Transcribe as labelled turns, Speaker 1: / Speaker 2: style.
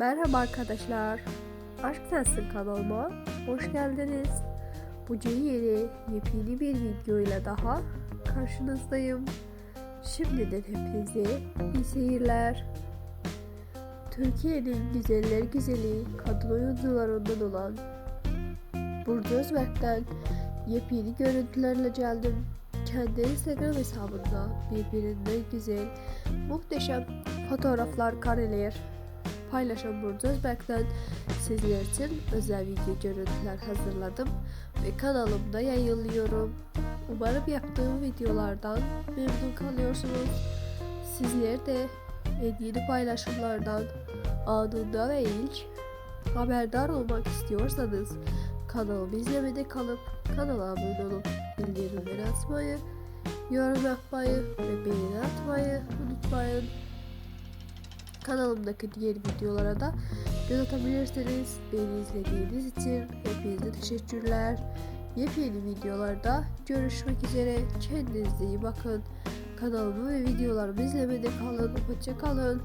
Speaker 1: Merhaba arkadaşlar. Aşk Sensin kanalıma hoş geldiniz. Bugün yeni yepyeni bir video ile daha karşınızdayım. Şimdiden hepinize iyi seyirler. Türkiye'nin güzeller güzeli kadın oyuncularından olan Burcu Özberk'ten yepyeni görüntülerle geldim. Kendi Instagram hesabında birbirinden güzel, muhteşem fotoğraflar kareler paylaşan Burcu Özberk'ten sizler için özel video görüntüler hazırladım ve kanalımda yayınlıyorum. Umarım yaptığım videolardan memnun kalıyorsunuz. Sizler de en yeni paylaşımlardan anında ve ilk haberdar olmak istiyorsanız kanalımı izlemede kalıp kanala abone olup bildirimleri açmayı, yorum yapmayı ve beğeni atmayı unutmayın. Kanalımdaki diğer videolara da göz atabilirsiniz. Beni izlediğiniz için hepinize teşekkürler. Yepyeni videolarda görüşmek üzere. Kendinize iyi bakın. Kanalımı ve videolarımı izlemede kalın. Hoşça kalın.